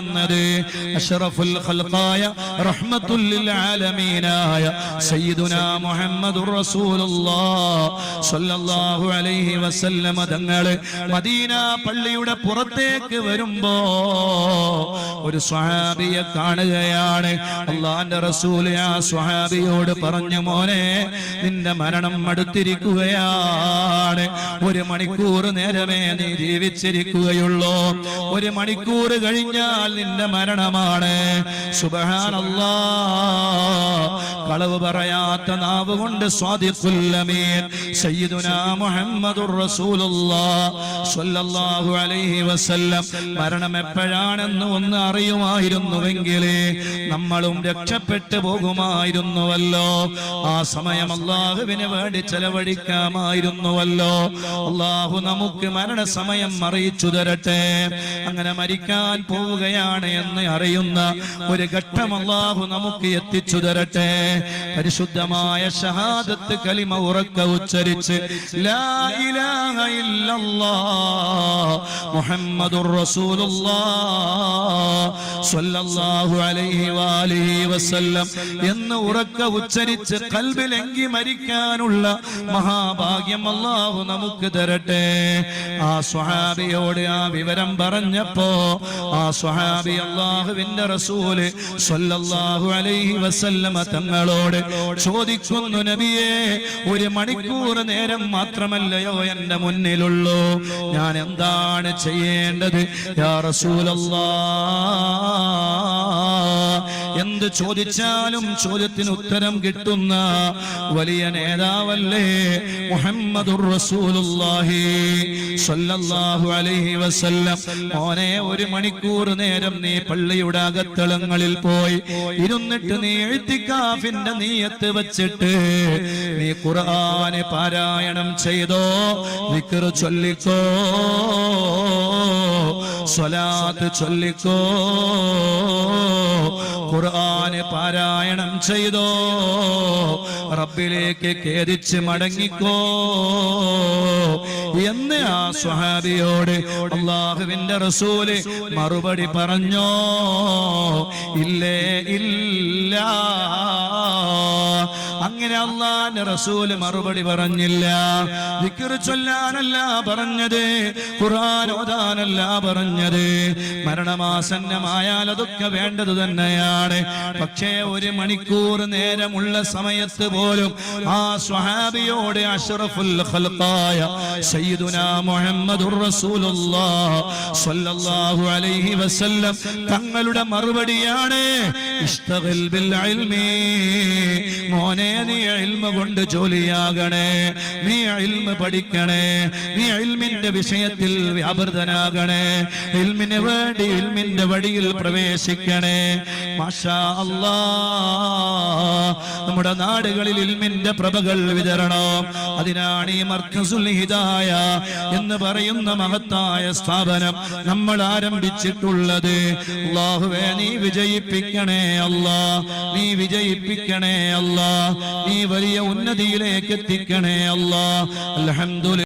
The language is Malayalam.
എന്നത് ഖൽഖായ റഹ്മത്തുൽ ആലമീനായ സ്വല്ലല്ലാഹു അലൈഹി തങ്ങളെ മദീന പള്ളിയുടെ പുറത്തേക്ക് വരുമ്പോ ഒരു സ്വഹാബിയെ കാണുകയാണ്. അള്ളാന്റെ റസൂൽ ആ സ്വഹാബിയോട് പറഞ്ഞു മോനെ നിന്റെ മരണം അടുത്തിരിക്കുകയാണ് ഒരു മണിക്കൂർ നേരമേ നീ ജീവിച്ചിരിക്കുകയുള്ളൂ. ഒരു മണിക്കൂർ കഴിഞ്ഞാൽ നിന്റെ മരണമാണ്. സുബഹാനല്ലാ. കളവ് പറയാത്ത നാവ് കൊണ്ട് സ്വാദിഖുല്ലമീൻ സയ്യിദുനാ സ്വല്ലല്ലാഹു അലൈഹി വസല്ലം. മരണം എപ്പോഴാണെന്ന് ഒന്ന് അറിയുമായിരുന്നുവെങ്കിലേ നമ്മളും രക്ഷപ്പെട്ടു പോകുമായിരുന്നുവല്ലോ. ആ സമയം അള്ളാഹുവിന് വേണ്ടി ചെലവഴിക്കാമായിരുന്നുവല്ലോ. അള്ളാഹു നമുക്ക് മരണസമയം അറിയിച്ചു തരട്ടെ. അങ്ങനെ മരിക്കാൻ പോവുകയാണ് എന്ന് അറിയുന്ന ഒരു ഘട്ടം അള്ളാഹു നമുക്ക് എത്തിച്ചു തരട്ടെ. പരിശുദ്ധമായ ഷഹാദത്ത് കലിമ ഉറക്ക ഉച്ചരിച്ച് മുഹമ്മദുർ റസൂലുള്ളാഹ് സ്വല്ലല്ലാഹു അലൈഹി വസല്ലം എന്ന് ഉറക്ക ഉച്ചരിച്ച് കൽബിലെങ്കി മരിക്കാനുള്ള മഹാഭാഗ്യം അള്ളാഹു നമുക്ക് തരട്ടെ. ആ സ്വഹാബിയോട് ആ വിവരം പറഞ്ഞപ്പോ ആ സ്വഹാബി അള്ളാഹുവിന്റെ റസൂൽ സല്ലല്ലാഹു അലൈഹി വസല്ലമ തങ്ങളോട് ചോദിക്കുന്നു നബിയെ ഒരു മണിക്കൂർ നേരം മാത്രമല്ലയോ എന്റെ മുന്നിലുള്ളൂ? ഞാൻ എന്താണ് ചെയ്യേണ്ടത്? യാ റസൂലല്ലാ എന്ത് ചോദിച്ചാലും ചോദ്യത്തിന് ഉത്തരം കിട്ടുന്ന വലിയ നേതാവല്ലേ മുഹമ്മദുർ റസൂലുള്ളാഹി അലൈഹി വസല്ലം. മോനെ ഒരു മണിക്കൂർ നേരം നീ പള്ളിയുടെ അകത്തളങ്ങളിൽ പോയി ഇരുന്നിട്ട് നീ എഴുത്തിക്കാഫിന്റെ നീയത്ത് വെച്ചിട്ട് നീ ഖുർആനെ പാരായണം ചെയ്തോ വിക്ർ ചൊല്ലിക്കോ. സ്വലാത്ത് ചൊല്ലിക്കോ? ഖുർആന് പാരായണം ചെയ്തോ? റബ്ബിലേക്ക് ഖേദിച്ച് മടങ്ങിക്കോ? എന്ന് ആ സ്വഹാബിയോട് അള്ളാഹുവിന്റെ റസൂൽ മറുപടി പറഞ്ഞോ? ഇല്ലേ ഇല്ല. അങ്ങനെ അള്ളാന്റെ റസൂൽ മറുപടി പറഞ്ഞില്ല. ചൊല്ലാനല്ല പറഞ്ഞത് ഖുർആൻ ഓതാനല്ല പറഞ്ഞത്. മരണമാസന്നമായാൽ അതൊക്കെ വേണ്ടത് തന്നെയാണ്. പക്ഷേ ഒരു മണിക്കൂർ നേരമുള്ള സമയത്ത് പോലും ആ സ്വഹാബിയോട് അഷ്റഫുൽ സ്വല്ലല്ലാഹു അലൈഹി വസല്ലം തങ്ങളുടെ മറുപടിയാണ് മോനെ നീ അൽമ കൊണ്ട് ജോലിയാകണേ നീ അൽമ പഠിക്കണേ നീ അൽമിന്റെ വിഷയത്തിൽ വ്യാപൃതനാകണേ ഇൽമിന് വേണ്ടി ഇൽമിന്റെ വഴിയിൽ പ്രവേശിക്കണേ. മാഷാ അല്ലാ നമ്മുടെ നാടുകളിൽ ഇൽമിന്റെ പ്രഭകൾ വിതരണം. അതിനാണ് ഈ മർക്കസുൽ ഹിദായ എന്ന് പറയുന്ന മഹത്തായ സ്ഥാപനം നമ്മൾ ആരംഭിച്ചിട്ടുള്ളത്. അള്ളാഹുവേ നീ വിജയിപ്പിക്കണേ അല്ലാ. നീ വിജയിപ്പിക്കണേ അല്ലാ. നീ വലിയ ഉന്നതിയിലേക്ക് എത്തിക്കണേ അല്ലാ. അൽഹംദുലില്ലാ.